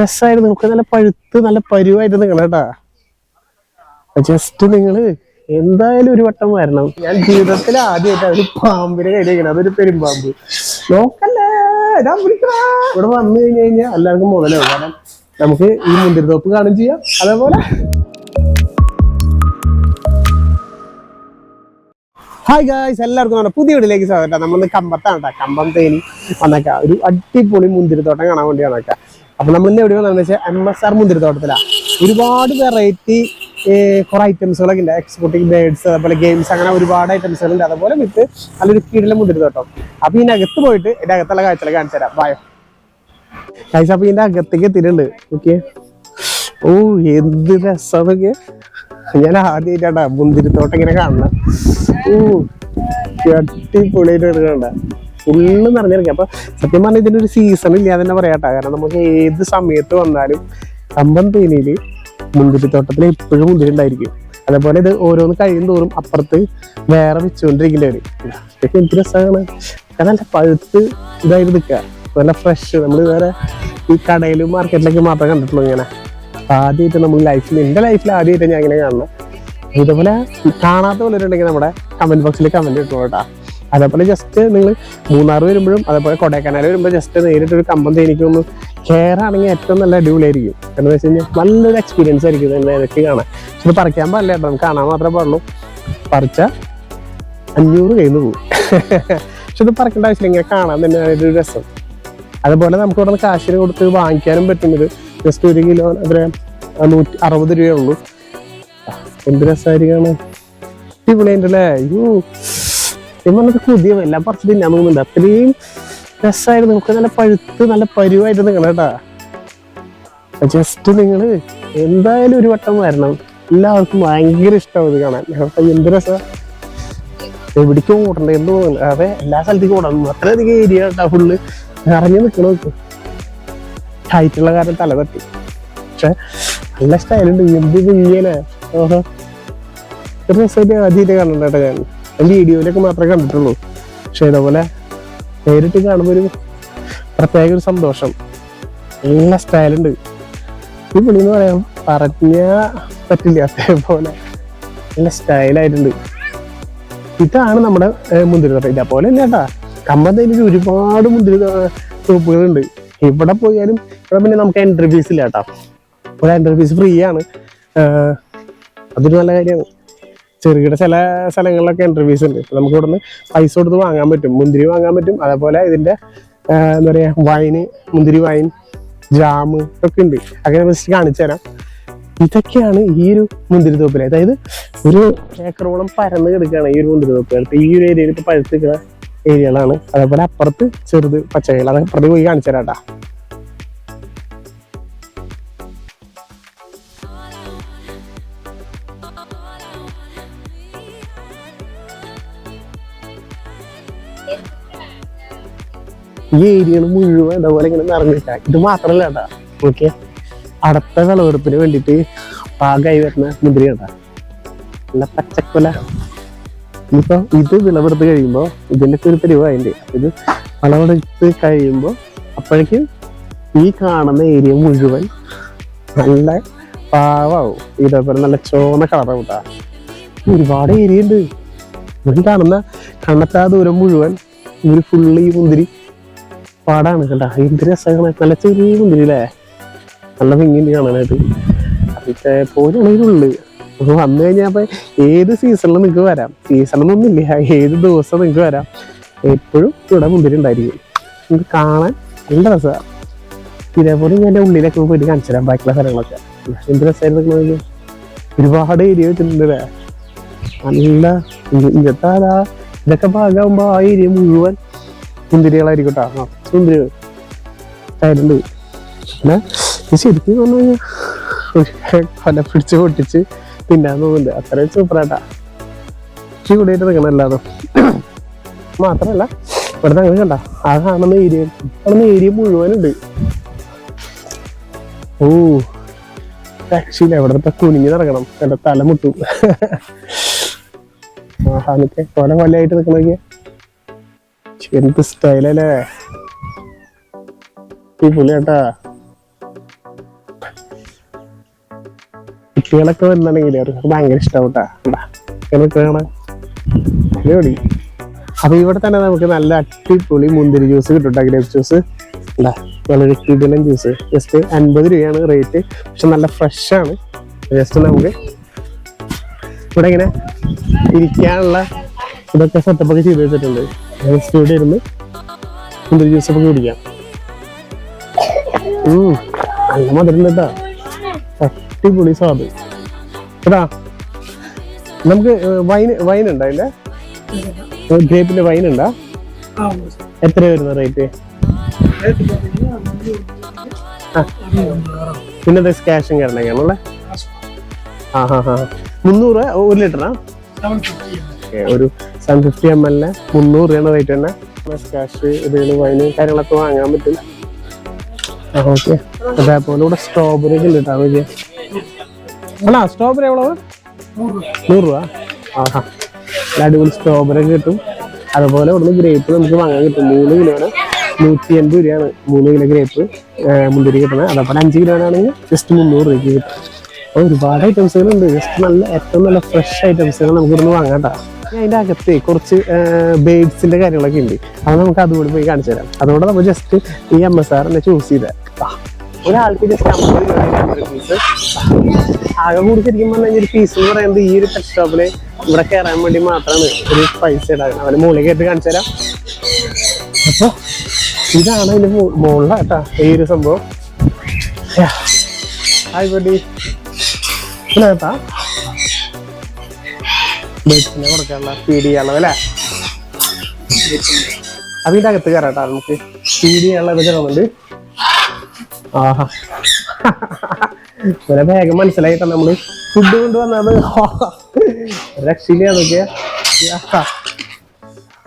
രസമായിരുന്നു നമുക്ക് നല്ല പഴുത്ത് നല്ല പരുവായിട്ട് നിങ്ങൾ കേട്ടാ. ജസ്റ്റ് നിങ്ങൾ എന്തായാലും ഒരു വട്ടം വരണം. ഞാൻ ജീവിതത്തിൽ ആദ്യമായിട്ട് അതിൽ പാമ്പിനെ കഴിഞ്ഞാൽ അതൊരു പെരുമ്പാമ്പ്. നോക്കല്ലേ ഞാൻ വിളിക്കണ ഇവിടെ വന്നു കഴിഞ്ഞു കഴിഞ്ഞാൽ എല്ലാവർക്കും മുതലാവും കാരണം നമുക്ക് ഈ മുന്തിരിത്തോപ്പ് കാണും ചെയ്യാം. അതേപോലെ. ഹായ് ഗായ്സ് എല്ലാവർക്കും നമ്മുടെ പുതിയ വീട്ടിലേക്ക് സ്വാഗതം. നമ്മൾ കമ്പത്താണ് കേട്ടോ. കമ്പം തേനി വന്നേക്കാം. ഒരു അടിപൊളി മുന്തിരിത്തോട്ടം കാണാൻ വേണ്ടി വന്നേക്ക അപ്പൊ നമ്മൾ ഇന്ന് എവിടെ വന്നതെന്ന് വെച്ചാൽ എം എസ് ആർ മുന്തിരിത്തോട്ടത്തിലാണ് ഒരുപാട് വെറൈറ്റി കുറെ ഐറ്റംസുകളൊക്കെ ഉണ്ട്. എക്സ്പോർട്ടിംഗ് ബേഡ്സ് അതുപോലെ ഗെയിംസ് അങ്ങനെ ഒരുപാട് ഐറ്റംസുകൾ ഉണ്ട് അതുപോലെ വിത്ത് നല്ലൊരു കീഴിലെ മുന്തിരിത്തോട്ടം അപ്പൊ ഇതിന്റെ അകത്ത് പോയിട്ട് ഇതിന്റെ അകത്തുള്ള കാഴ്ചകൾ കാണിച്ചു തരാം. ബായോ കാഴ്ച അപ്പൊ ഇതിന്റെ അകത്തേക്ക് എത്തിയിട്ടുണ്ട്. ഓക്കെ ഓ എന്ത് രസമൊക്കെ ഞാൻ ആദ്യമായിട്ടാ മുന്തിരിത്തോട്ടം ഇങ്ങനെ കാണണം ഓ അടിപൊളിയായിട്ട് എടുക്കണ്ട ഫുള്ള് നിറഞ്ഞിറങ്ങി അപ്പൊ സത്യം പറഞ്ഞാൽ ഇതിന്റെ ഒരു സീസൺ ഇല്ലാതെ തന്നെ പറയാട്ടോ കാരണം നമുക്ക് ഏത് സമയത്ത് വന്നാലും കമ്പം തേനിയിൽ മുന്തിരിത്തോട്ടത്തിൽ എപ്പോഴും മുന്തിരി ഉണ്ടായിരിക്കും. അതേപോലെ ഇത് ഓരോന്ന് കഴിയും തോറും അപ്പുറത്ത് വേറെ വെച്ചുകൊണ്ടിരിക്കുന്നവര് ഇതൊക്കെ എനിക്ക് രസമാണ് കാരണം നല്ല പഴുത്ത് ഇതായിട്ട് നിൽക്കുക. നല്ല ഫ്രഷ് നമ്മൾ വേറെ ഈ കടയിലും മാർക്കറ്റിലൊക്കെ മാത്രമേ കണ്ടിട്ടുള്ളൂ ഇങ്ങനെ. ആദ്യമായിട്ട് നമ്മൾ ലൈഫിൽ എന്റെ ലൈഫിൽ ആദ്യമായിട്ട് ഞാൻ ഇങ്ങനെ കാണണം ഇതുപോലെ കാണാത്ത പോലെ ഉണ്ടെങ്കിൽ നമ്മുടെ കമന്റ് ബോക്സിൽ കമന്റ് ഇട്ടു കേട്ടോ. അതേപോലെ ജസ്റ്റ് നിങ്ങൾ മൂന്നാർ വരുമ്പോഴും അതേപോലെ കൊടൈക്കനാൽ വരുമ്പോൾ ജസ്റ്റ് നേരിട്ട് ഒരു കമ്പം തേനിക്കൊന്ന് കെയർ ആണെങ്കിൽ ഏറ്റവും നല്ല അടിപൊളിയായിരിക്കും. എന്ന് വെച്ച് കഴിഞ്ഞാൽ നല്ലൊരു എക്സ്പീരിയൻസ് ആയിരിക്കും ഇത് എനിക്ക് കാണാൻ. ഇത് പറിക്കാൻ പാടില്ല കേട്ടോ നമുക്ക് കാണാൻ മാത്രമേ പാടുള്ളൂ. പറിച്ച അഞ്ഞൂറ് കയ്യിൽ പോകും. പക്ഷെ ഇത് പറിക്കേണ്ട ആവശ്യമില്ല ഇങ്ങനെ കാണാൻ തന്നെ ഒരു രസം. അതുപോലെ നമുക്ക് ഇവിടെ നിന്ന് കാശിന് കൊടുത്ത് വാങ്ങിക്കാനും പറ്റുന്നത് ജസ്റ്റ് ഒരു കിലോ എത്ര നൂറ്റി അറുപത് രൂപയേ ഉള്ളൂ. എന്ത് രസമായിരിക്കാണ് അടിപൊളിയുണ്ടല്ലേ അയ്യോ പറഞ്ഞത് പുതിയ എല്ലാം പറിച്ച് തിന്നാൻ തോന്നുന്നുണ്ട്. അത്രയും രസമായിരുന്നു നമുക്ക് നല്ല പഴുത്ത് നല്ല പരുവായിട്ട് നിൽക്കണം കേട്ടാ. ജസ്റ്റ് നിങ്ങൾ എന്തായാലും ഒരു വട്ടം വരണം. എല്ലാവർക്കും ഭയങ്കര ഇഷ്ടമാവും ഇത് കാണാൻ. എന്ത് രസം? എവിടേക്കും ഓടണ്ട എന്ന് തോന്നുന്നു. അതെ എല്ലാ സ്ഥലത്തേക്കും ഓടണം അത്രയധികം ഏരിയ കേട്ടാ. ഫുള്ള് നിറഞ്ഞു നിൽക്കണ നോക്കും ഹൈറ്റുള്ള കാരണം തല തട്ടി. പക്ഷെ നല്ല സ്റ്റൈലുണ്ട് എന്ത് ചെയ്യലേ ഓഹോ. ഒരു രസമായിട്ട് ആദ്യമായിട്ട് കാണണ്ട കേട്ടോ ഞാൻ. വീഡിയോയിലൊക്കെ മാത്രമേ കണ്ടിട്ടുള്ളൂ. പക്ഷെ ഇതേപോലെ നേരിട്ട് കാണുമ്പോൾ ഒരു പ്രത്യേക ഒരു സന്തോഷം. നല്ല സ്റ്റൈലുണ്ട് ഈ പുള്ളി എന്ന് പറയാം പറഞ്ഞാ പറ്റില്ല. അതേപോലെ നല്ല സ്റ്റൈലായിട്ടുണ്ട് ഇതാണ് നമ്മുടെ മുന്തിരി തോട്ടം. ഇതേപോലെ അല്ല കേട്ടാ. കമ്പന്തയിൽ ഒരുപാട് മുന്തിരി തോപ്പുകളുണ്ട്. ഇവിടെ പോയാലും ഇവിടെ പിന്നെ നമുക്ക് എൻട്രി ഫീസ് ഇല്ല കേട്ടോ. ഇവിടെ എൻട്രി ഫീസ് ഫ്രീ ആണ്. അതൊരു നല്ല കാര്യമാണ്. ചെറുകിട ചില സ്ഥലങ്ങളിലൊക്കെ എൻട്രി ഉണ്ട്. നമുക്ക് ഇവിടുന്ന് പൈസ കൊടുത്ത് വാങ്ങാൻ പറ്റും. മുന്തിരി വാങ്ങാൻ പറ്റും. അതേപോലെ ഇതിന്റെ എന്താ പറയാ വൈന് മുന്തിരി വൈൻ ജാമ് ഒക്കെ ഉണ്ട്. അങ്ങനെ ജസ്റ്റ് കാണിച്ചു തരാം. ഇതൊക്കെയാണ് ഈ ഒരു മുന്തിരി തോപ്പിൽ അതായത് ഒരു ഏക്കറോളം പരന്ന് കിടക്കുകയാണ് ഈ ഒരു മുന്തിരി തോപ്പ് ഈ ഒരു ഏരിയയിൽ ഇപ്പൊ പഴുത്ത് നിൽക്കുന്ന ഏരിയകളാണ് അതേപോലെ അപ്പുറത്ത് ചെറുത് പച്ചക്കറികൾ അത് അപ്പുറത്ത് പോയി കാണിച്ചു തരാട്ടാ ഈ ഏരിയകൾ മുഴുവൻ ഇതേപോലെ ഇങ്ങനെ നിറഞ്ഞിട്ട. ഇത് മാത്രല്ല കേട്ടാ. ഓക്കെ. അടുത്ത വിളവെടുപ്പിന് വേണ്ടിട്ട് പാകമായി വരുന്ന മുന്തിരി കേട്ടാ. നല്ല പച്ചക്കൊല. ഇപ്പൊ ഇത് വിളവെടുത്ത് കഴിയുമ്പോ ഇതിന്റെ ഒരു പരിവായിണ്ട്. ഇത് വിളവെടുത്ത് കഴിയുമ്പോ അപ്പോഴേക്കും ഈ കാണുന്ന ഏരിയ മുഴുവൻ നല്ല പാവാവും. ഇതേപോലെ നല്ല ചോന്ന കളറാവും കേട്ടാ. ഒരുപാട് ഏരിയ ഉണ്ട് ഇവിടെ കാണുന്ന കണ്ണത്താ ദൂരം മുഴുവൻ ഒരു ഫുള്ള് ഈ മുന്തിരി പാടാണ് കേട്ടോ. എന്ത് രസമാണ് നല്ല ചെറിയ മുന്തിരില്ലേ നല്ല ഭംഗിയുണ്ട് കാണാനായിട്ട്. അതിന്റെ പോലെയാണെങ്കിലുള്ളു അപ്പൊ വന്നു കഴിഞ്ഞാൽ അപ്പൊ ഏത് സീസണിലും നിങ്ങൾക്ക് വരാം. സീസണൊന്നുമില്ല. ഏത് ദിവസം നിങ്ങൾക്ക് വരാം. എപ്പോഴും ഇവിടെ മുന്തിരി ഉണ്ടായിരിക്കും. നിങ്ങൾക്ക് കാണാൻ നല്ല രസമാണ് ഇതേപോലെ ഞാൻ എന്റെ ഉള്ളിലൊക്കെ പോയിട്ട് കാണിച്ചു തരാം. ബാക്കിയുള്ള സ്ഥലങ്ങളൊക്കെ. എന്ത് രസമായിരുന്നു ഒരുപാട് ഏരിയ വെച്ചിട്ടുണ്ട് നല്ല ഇങ്ങനത്തെ ഇതൊക്കെ ഭാഗമാകുമ്പോ ആ ഏരിയ മുഴുവൻ മുന്തിരികളായിരിക്കും ആ മുന്തിരികൾ സ്റ്റൈലുണ്ട് പിന്നെ ഇത് ശരിക്കും പറഞ്ഞു കഴിഞ്ഞാൽ കൊല പിടിച്ച് പൊട്ടിച്ച് തിന്നാൻ തോന്നുന്നുണ്ട്. അത്രയും സൂപ്പറായിട്ടാ ഈ കൂടിയിട്ട് നിൽക്കണം എല്ലാതും മാത്രമല്ല ഇവിടുത്തെ അങ്ങനെ കണ്ട. ആ കാണുന്ന ഏരിയ കാണുന്ന ഏരിയ മുഴുവനുണ്ട്. ഓ രക്ഷയില്ല എവിടത്തെ കുനിഞ്ഞ് നടക്കണം. എന്റെ തല മുട്ടും. ആ നിൽക്കെ കൊല കൊല്ലായിട്ട് നിൽക്കണമെങ്കിൽ എന്ത് സ്റ്റൈലല്ലേ? കേട്ടാ കുട്ടികളൊക്കെ വരുന്നുണ്ടെങ്കിൽ അവർക്ക് ഭയങ്കര ഇഷ്ടാവട്ടാ. അടിപൊളി. അപ്പൊ ഇവിടെ തന്നെ നമുക്ക് നല്ല അടിപൊളി മുന്തിരി ജ്യൂസ് കിട്ടും ഗ്രേപ്പ് ജ്യൂസ്. എന്താ വളരെ കിടിലൻ ജ്യൂസ്. ജസ്റ്റ് അൻപത് രൂപയാണ് റേറ്റ്. പക്ഷെ നല്ല ഫ്രഷ് ആണ് ജസ്റ്റ് നമുക്ക് ഇവിടെ ഇങ്ങനെ ഇരിക്കാനുള്ള ഇതൊക്കെ സെറ്റപ്പ് ഒക്കെ ചെയ്ത് വെച്ചിട്ടുണ്ട്. ഇവിടെ ഇരുന്ന് മുന്തിരി ജ്യൂസ് ഒക്കെ കുടിക്കാം നല്ല മധുരം കേട്ടാ അടിപൊളി സ്വാദ് കേട്ടാ നമുക്ക് വൈൻ വൈൻ ഉണ്ടോ അതിന്റെ ഗ്രേപ്പിന്റെ വൈൻ ഉണ്ടോ? എത്ര വരുന്ന റേറ്റ് പിന്നെ ക്യാഷും കയറണമെങ്കിലാണല്ലേ ആ ഹാ ഹാ മുന്നൂറ് ഒരു ലിറ്ററാ? ഒരു സെവൻ ഫിഫ്റ്റി എം എൽ മുന്നൂറ് രൂപയാണ് റേറ്റ് തന്നെ. ക്യാഷ് ഇതിൽ വൈന് കാര്യങ്ങളൊക്കെ വാങ്ങാൻ പറ്റും. ഓക്കെ അതേപോലെ ഇവിടെ സ്ട്രോബെറി ഒക്കെ ഉണ്ട് കേട്ടോ അല്ല സ്ട്രോബെറി എവിടെ നൂറ് രൂപ. ആഹാ. അടിപൊളി സ്ട്രോബെറി ഒക്കെ കിട്ടും. അതുപോലെ ഇവിടുന്ന് ഗ്രേപ്പ് നമുക്ക് വാങ്ങാൻ കിട്ടും. മൂന്ന് കിലോയാണ്. നൂറ്റി എൺപത് രൂപയാണ് മൂന്ന് കിലോ ഗ്രേപ്പ് മുന്തിരി കിട്ടണത്. അതേപോലെ അഞ്ച് കിലോ ആണെങ്കിൽ ജസ്റ്റ് മുന്നൂറ് രൂപയ്ക്ക് കിട്ടും. അപ്പോൾ ഒരുപാട് ഐറ്റംസുകളുണ്ട് ജസ്റ്റ് നല്ല ഏറ്റവും നല്ല ഫ്രഷ് ഐറ്റംസുകൾ നമുക്ക് ഇവിടുന്ന് വാങ്ങാം കേട്ടോ അതിന്റെ അകത്ത് കുറച്ച് ബേഡ്സിന്റെ കാര്യങ്ങളൊക്കെ ഉണ്ട്. അത് നമുക്ക് അതുകൂടി പോയി കാണിച്ചു തരാം. അതുകൊണ്ട് നമ്മൾ ജസ്റ്റ് ഈ എം എസ് എന്നെ ചൂസ് ചെയ്ത. ഒരാൾക്ക് ജസ്റ്റ് അമ്പത് പീസ് ആകെ കൂടി ശരിക്കും പറഞ്ഞാൽ ഒരു പീസ് എന്ന് പറയുന്നത് ഈ ഒരു പെറ്റ് ഷോപ്പിൽ ഇവിടെ കയറാൻ വേണ്ടി മാത്രമാണ്. ഒരു പൈസ ഇടാകുന്നത് അവന് മുകളിൽ കയറ്റി കാണിച്ചു തരാം. അപ്പൊ ഇതാണ് മുകളിലാണ് കേട്ടോ ഈ ഒരു സംഭവം. ആയിക്കോട്ടെ. ബേഡ്സിനെ കൊടുക്കാനുള്ള ചെയ്യാനുള്ളത് അല്ലേ? അതിന്റെ അകത്ത് കയറാട്ടാ നമുക്ക്. ചെയ്യാനുള്ള ഇത് കിടന്നുണ്ട് ആഹാ. ഇവരെ വേഗം മനസ്സിലായിട്ടാ നമ്മൾ ഫുഡ് കൊണ്ടുവന്നത് രക്ഷയില്ല അതൊക്കെ.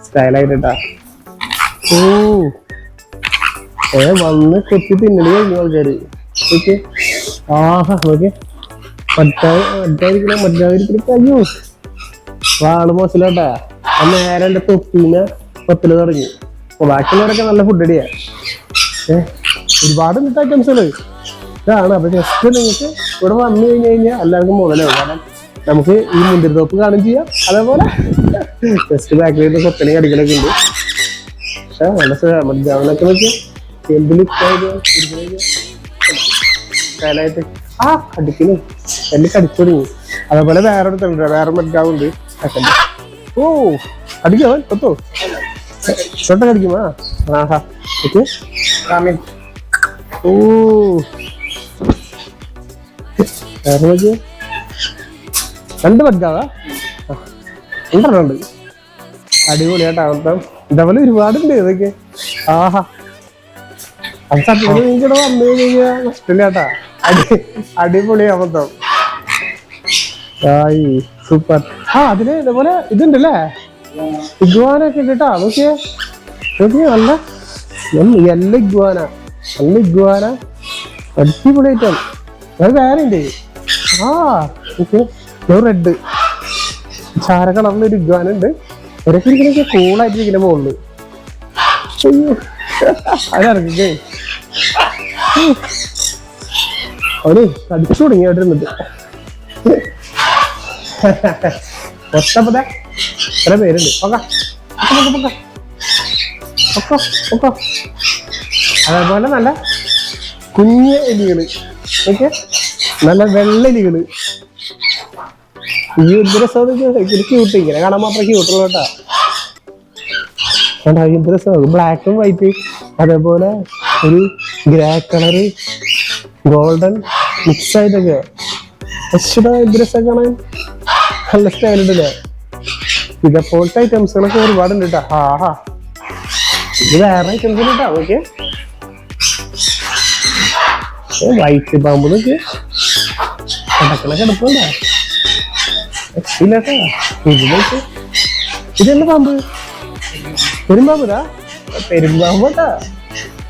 സ്റ്റൈലായിട്ടാ. ഓ. ഏ വന്ന് കൊത്തി തിന്നൽ കഴിഞ്ഞു ആൾക്കാര്. ഓക്കെ. ആഹാ ഓക്കെ. മറ്റാ മറ്റായിരിക്കണ മറ്റായിരിക്കണ. അയ്യോ. വാൾ മോശമില്ലാട്ടാ. നേരെ എന്റെ തൊപ്പീനെ പത്തിൽ തുടങ്ങി. അപ്പൊ ബാക്കിയുള്ളവരൊക്കെ നല്ല ഫുഡ് അടിയാ ഏ ഒരുപാട് മിട്ട ഐറ്റംസുകൾ ഇതാണ്. അപ്പൊ ജസ്റ്റ് നിങ്ങൾക്ക് ഇവിടെ വന്നു കഴിഞ്ഞു കഴിഞ്ഞാൽ എല്ലാവർക്കും മുതലാവും. കാരണം നമുക്ക് ഈ മുന്തിരിത്തോപ്പ് കാണും ചെയ്യാം. അതേപോലെ ജസ്റ്റ് ബാക്കിൽ നിന്ന് കൊത്തനെ കടികളൊക്കെ ഉണ്ട്. പക്ഷേ നല്ല ജാമനൊക്കെ നോക്കി. എന്തിൽ ആ കടിക്കുന്നു എന്നെ കടിച്ചു തുടങ്ങി. അതേപോലെ വേറെ അടുത്തുണ്ട് വേറെ മറ്റാവുണ്ട് ഓ കടിക്കോ കൊത്തോ തൊട്ട. കടിക്കുമാ ആഹാ ഓക്കെ. ഓ. രണ്ട് പറ്റാവാ രണ്ടെണ്ണുണ്ട് അടിപൊളിയായിട്ട് അവിടുത്തെ ഇതേപോലെ ഒരുപാടുണ്ട് ഇതൊക്കെ. ആഹാ. അത് സത്യം വന്നു കഴിഞ്ഞാൽ നഷ്ടമില്ലാട്ടാ. അടി അടിപൊളിയാ മൊത്തം ആയി സൂപ്പർ ആ അതിന് ഇതുപോലെ ഇതുണ്ടല്ലേ? ഇഗ്വാനൊക്കെ ഉണ്ട് കേട്ടോ നോക്കിയേ. നോക്കിയേ നല്ല നല്ല ഇഗ്വാന. നല്ല ഇഗ്വാന. അടിപൊളി ഐറ്റം അത് വേറെ ഉണ്ട്. ആ ഓക്കെ റെഡ് ചാര കളറിൽ ഒരു ഇഗ്വാന ഉണ്ട്. ഒരൊക്കെ ഇരിക്കണൊക്കെ കൂളായിട്ടിരിക്കുന്ന മുകളിൽ അയ്യോ. അതിറങ്ങിക്കേ അവന് തുടങ്ങി അവിടെ ഇരുന്നിട്ട് ഒറ്റപ്പത ചില പേരുണ്ട്? ഓക്കെ അതേപോലെ നല്ല കുഞ്ഞ എലികൾ. ഓക്കെ? നല്ല വെള്ള എലികൾ. ഈ എന്ത് രസം ക്യൂട്ട് ഇങ്ങനെ കാണാൻ മാത്രം ക്യൂട്ടുള്ളൂ കേട്ടോ. കണ്ടാ എന്ത് രസം? ബ്ലാക്കും വൈറ്റ് അതേപോലെ ഒരു ഗ്രേ കളറ് ഗോൾഡൻ മിക്സ് ആയിട്ടൊക്കെ. എന്ത് രസം കാണാൻ. നല്ല സ്റ്റൈൽ ഉണ്ടല്ലേ ഇതേപോലത്തെ ഐറ്റംസുകളൊക്കെ ഒരുപാടുണ്ട് കേട്ടോ ഹാ ഹാ. ഇത് വേറെ ഐറ്റംസ് കേട്ടോ ഓക്കെ. വൈറ്റ് പാമ്പ് നോക്കി കിടക്കണ കിടപ്പുണ്ടോ രക്ഷയില്ലാട്ടാ ഇതിലേക്ക് ഇതെന്താ പാമ്പ് പെരുമ്പാമ്പുതാ പെരുമ്പാമ്പട്ടാ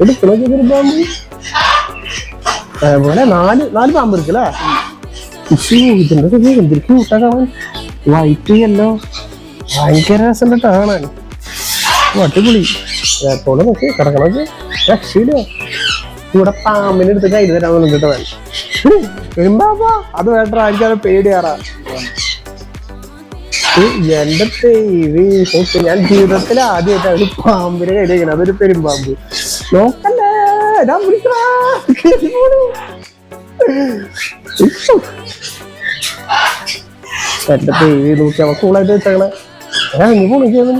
എടുക്കണോ പെരുമ്പാമ്പ് അതേപോലെ നാല് നാല് പാമ്പ് എടുക്കല്ലേ ഇതിന്റെ ഒക്കെ എന്തൊരു ക്യൂട്ടാ കാണാൻ. വൈറ്റ് യെല്ലോ ഭയങ്കര രസം കേട്ടോ കാണാൻ അടിപൊളി അതേപോലെ നോക്കി. കിടക്കണൊക്കെ രക്ഷയില്ല ഇവിടെ പാമ്പിനെ എടുത്ത് കയ്യിൽ തരാൻ വേണം പെരുമ്പാമ്പാ അത് വേണ്ട എനിക്കത് പേടിയാറാ എന്റെ പേര് ഞാൻ ജീവിതത്തിൽ ആദ്യമായിട്ട് ഒരു പാമ്പിനെ കയ്യിലേക്കണം അതൊരു പെരുമ്പാമ്പ്. നോക്കല്ലേ ഞാൻ പോണു. എന്റെ പേര് നോക്കി അവ കൂളായിട്ട് വെച്ചേക്കണേ ഏ ഇനി പോണിക്കുന്നു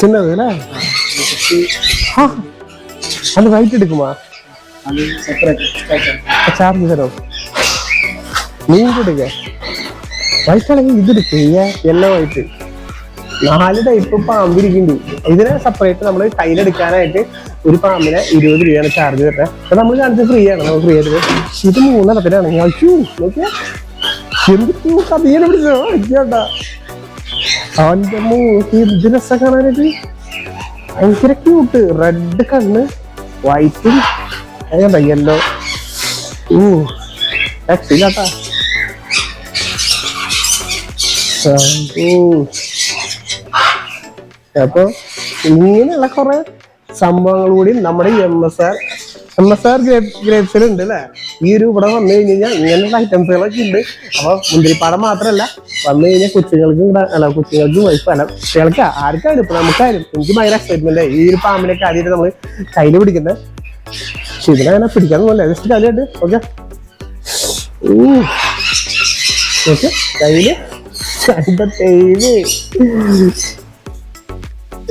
ചിന്നത് അല്ലേ ആ അത് വൈറ്റ് എടുക്കുമാ? അത് സെപ്പറേറ്റ് ചാർജ് തരോ മീൻ കൊടുക്ക വൈറ്റ് ആണെങ്കിൽ ഇതെടുക്ക് യെല്ലോ വൈറ്റ് നാല് ടൈപ്പ് പാമ്പ് ഇരിക്കുന്നുണ്ട്. ഇതിനെ സെപ്പറേറ്റ് നമ്മൾ എടുക്കാനായിട്ട് ഒരു പാമ്പിനെ ഇരുപത് രൂപയാണ് ചാർജ് തരുന്നത്. അപ്പൊ നമ്മൾ കാണിച്ച് ഫ്രീ ആണ്. നമ്മൾ ഫ്രീ ആയിട്ട് ഇത് മൂന്നെണ്ണത്തിലാണ് അയ്യോ പിടിച്ചോ മൂക്ക് കാണാനായിട്ട്. ഭയങ്കര ക്യൂട്ട് റെഡ് കണ്ണ് വൈറ്റും അങ്ങനെ യെല്ലോ ഊ രക്ഷയില്ലാട്ടാ. അപ്പൊ ഇങ്ങനെയുള്ള കുറെ സംഭവങ്ങൾ കൂടി നമ്മുടെ M S R M S R ഗ്രേപ്സിൽ ഉണ്ട് അല്ലേ ഈ ഒരു ഇവിടെ വന്നു കഴിഞ്ഞ് കഴിഞ്ഞാൽ ഇങ്ങനെയുള്ള ഐറ്റംസുകളൊക്കെ ഉണ്ട്. അപ്പൊ മുന്തിരിപ്പാടം മാത്രമല്ല വന്നു കഴിഞ്ഞാൽ കൊച്ചുങ്ങൾക്കും അല്ല കൊച്ചുങ്ങൾക്കും വൈഫ് അല്ല കുട്ടികൾക്ക്. ആർക്കാണ് ഇപ്പൊ നമുക്കായാലും എനിക്ക് ഭയങ്കര എക്സൈറ്റ്മെന്റ് ഈ ഒരു പാമ്പിനൊക്കെ ആദ്യമായിട്ട് നമ്മൾ കയ്യിൽ പിടിക്കുന്നത് പക്ഷെ ഇതിനങ്ങനെ പോലെ ജസ്റ്റ് കാര്യമായിട്ട് ഓക്കെ ഓക്കെ കയ്യിൽ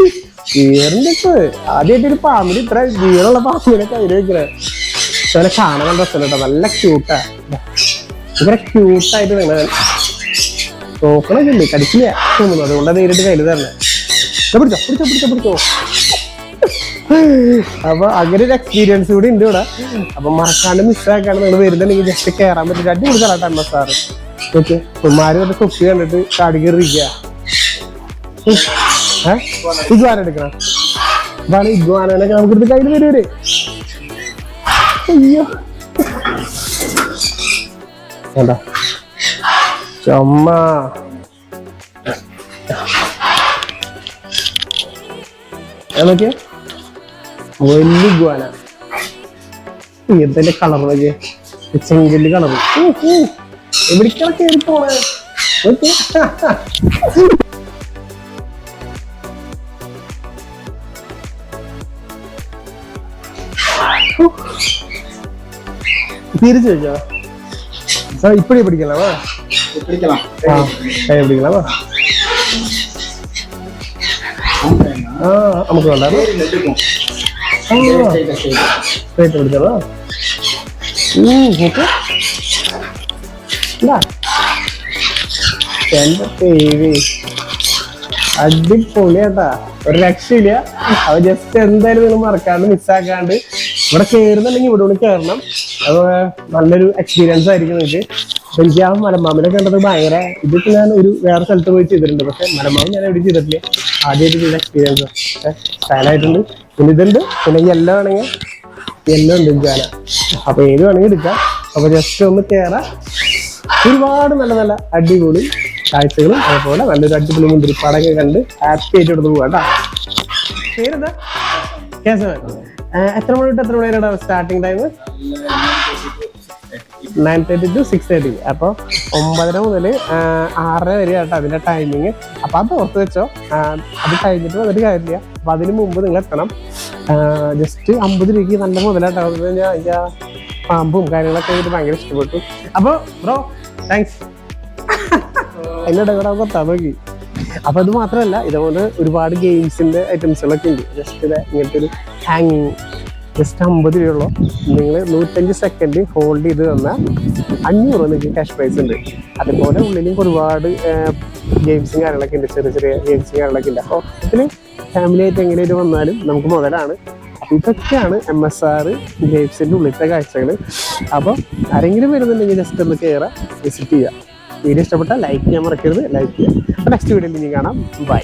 തേയിൽ ജീവറിന്റെ ആദ്യമായിട്ട് ഒരു പാമ്പിന് ഇത്ര ജീവനുള്ള പാമ്പിനെ കയ്യിൽ വെക്കണേ. പക്ഷെ കാണാൻ നല്ല രസമല്ല കേട്ടോ നല്ല ക്യൂട്ടാ ഭയങ്കര ക്യൂട്ടായിട്ട് നിങ്ങൾ നോക്കണൊക്കെ ഉണ്ട് കടിക്കില്ല തോന്നുന്നു. അതുകൊണ്ട് നേരിട്ട് കയ്യിൽ തരണേ. പിടിച്ചോ. പിടിച്ചോ പിടിച്ചോ പിടിച്ചോ. അപ്പൊ അങ്ങനെ ഒരു എക്സ്പീരിയൻസ് കൂടി ഉണ്ട് ഇവിടെ. അപ്പൊ മറക്കാണ്ട് മിസ്സാക്കാണ് നിങ്ങൾ വരുന്നുണ്ടെങ്കിൽ ജസ്റ്റ് കയറാൻ പറ്റും. അടിപൊളി സ്ഥലമായിട്ട് എസ് ആറ് ഓക്കെ. വന്ന് തൊപ്പി കണ്ടിട്ട് കാടി കയറിയിരിക്കുക ഏഹ് ഇഗ്വാന എടുക്കണം? കയ്യിൽ വരൂര് അയ്യോ. വേണ്ട ചുമ്മ. ഇങ്ങനത്തെ കളർ ചെങ്കൽ കളർ എവിടേക്കാണ് കയറി തിരിച്ചു വെച്ചോ சார் இப்படி பிடிக்கலாமா பிடிக்கலாம் ஆ கை பிடிக்கலாமா ஆ நமக்கு வேண்டாம் இருக்கும் ஆ ஸ்ட்ரைட்டா ஸ்ட்ரைட்டா ஸ்ட்ரைட் பிடிச்சலாம் ம் ஓகே ഇതാ എന്റെ പേര് അടിപൊളിയാട്ടാ ഒരു രക്ഷയില്ല അവ ജസ്റ്റ് എന്തായാലും നിങ്ങൾ മറക്കാണ്ട് മിസ്സാക്കാണ്ട് ഇവിടെ കയറുന്നുണ്ടെങ്കിൽ ഇവിടെ കയറണം അത് നല്ലൊരു എക്സ്പീരിയൻസ് ആയിരിക്കും നിങ്ങൾക്ക് എനിക്ക് ആ മലമാമിനെ കണ്ടത് ഭയങ്കര ഇതിപ്പോ ഞാൻ ഒരു വേറെ സ്ഥലത്ത് പോയി ചെയ്തിട്ടുണ്ട്. പക്ഷെ മലമാമ ഞാൻ എവിടെ ചെയ്തിട്ടില്ല. ആദ്യമായിട്ട് ചെയ്ത എക്സ്പീരിയൻസ് സ്റ്റൈലായിട്ടുണ്ട് പിന്നെ ഇതുണ്ട്. പിന്നെ എല്ലാം ആണെങ്കിൽ എല്ലാം ഉണ്ട് ജാന അപ്പൊ ഏത് വേണമെങ്കിൽ എടുക്കാം. അപ്പൊ ജസ്റ്റ് ഒന്ന് കയറാം ഒരുപാട് നല്ല നല്ല അടിപൊളി കാഴ്ചകളും അതുപോലെ നല്ലൊരു അടിപൊളി മുന്തിരിപ്പാടൊക്കെ കണ്ട് ഹാപ്പി ആയിട്ട് എടുത്ത് പോകാം കേട്ടോ. പേരെന്താ? കേസവൻ എത്ര മണി തൊട്ട് എത്ര മണി വരെയാണ് starting time nine thirty to six thirty അപ്പോൾ ഒമ്പതര മുതൽ ആറര വരെ ആട്ടോ അതിന്റെ ടൈമിങ് അപ്പോൾ അത് ഓർത്ത് വെച്ചോ അത് കഴിഞ്ഞിട്ട് വന്നിട്ട് കാര്യമില്ല. അപ്പോൾ അതിന് മുമ്പ് നിങ്ങൾ എത്തണം. ജസ്റ്റ് അമ്പത് രൂപയ്ക്ക് നല്ല മുതലാട്ടോ. കഴിഞ്ഞാൽ അതിന്റെ പാമ്പും കാര്യങ്ങളൊക്കെ എനിക്ക് ഭയങ്കര ഇഷ്ടപ്പെട്ടു. അപ്പോൾ ബ്രോ താങ്ക്സ് അതിന്റെ കൂടെ കൊത്താൻ നോക്കി. അപ്പൊ അത് മാത്രമല്ല ഇതുപോലെ ഒരുപാട് ഗെയിംസിന്റെ ഐറ്റംസുകളൊക്കെ ഉണ്ട്. ജസ്റ്റ് ഇങ്ങനത്തെ ഒരു ഹാങ്ങിങ് ജസ്റ്റ് അമ്പത് രൂപയുള്ളൂ. നിങ്ങൾ നൂറ്റഞ്ച് സെക്കൻഡ് ഹോൾഡ് ചെയ്ത് തന്നാൽ അഞ്ഞൂറ് രൂപ നിങ്ങൾക്ക് ക്യാഷ് പ്രൈസ് ഉണ്ട്. അതുപോലെ ഉള്ളിലും ഒരുപാട് ഗെയിംസും കാര്യങ്ങളൊക്കെ ഉണ്ട്. ചെറിയ ചെറിയ ഗെയിംസും കാര്യങ്ങളൊക്കെ ഉണ്ട്. അപ്പോൾ ഇതിൽ ഫാമിലി ആയിട്ട് എങ്ങനെയായിട്ട് വന്നാലും നമുക്ക് മുതലാണ്. ഇതൊക്കെയാണ് എം എസ് ആർ ഗെയിംസിന്റെ ഉള്ളിലത്തെ കാഴ്ചകൾ അപ്പോൾ ആരെങ്കിലും വരുന്നുണ്ടെങ്കിൽ ജസ്റ്റ് ഒന്ന് കയറാം വിസിറ്റ് ചെയ്യുക വീഡിയോ ഇഷ്ടപ്പെട്ടാൽ ലൈക്ക് ചെയ്യാൻ മറക്കരുത് ലൈക്ക് ചെയ്യുക അപ്പോൾ നെക്സ്റ്റ് വീഡിയോയിൽ ഇനി കാണാം. ബൈ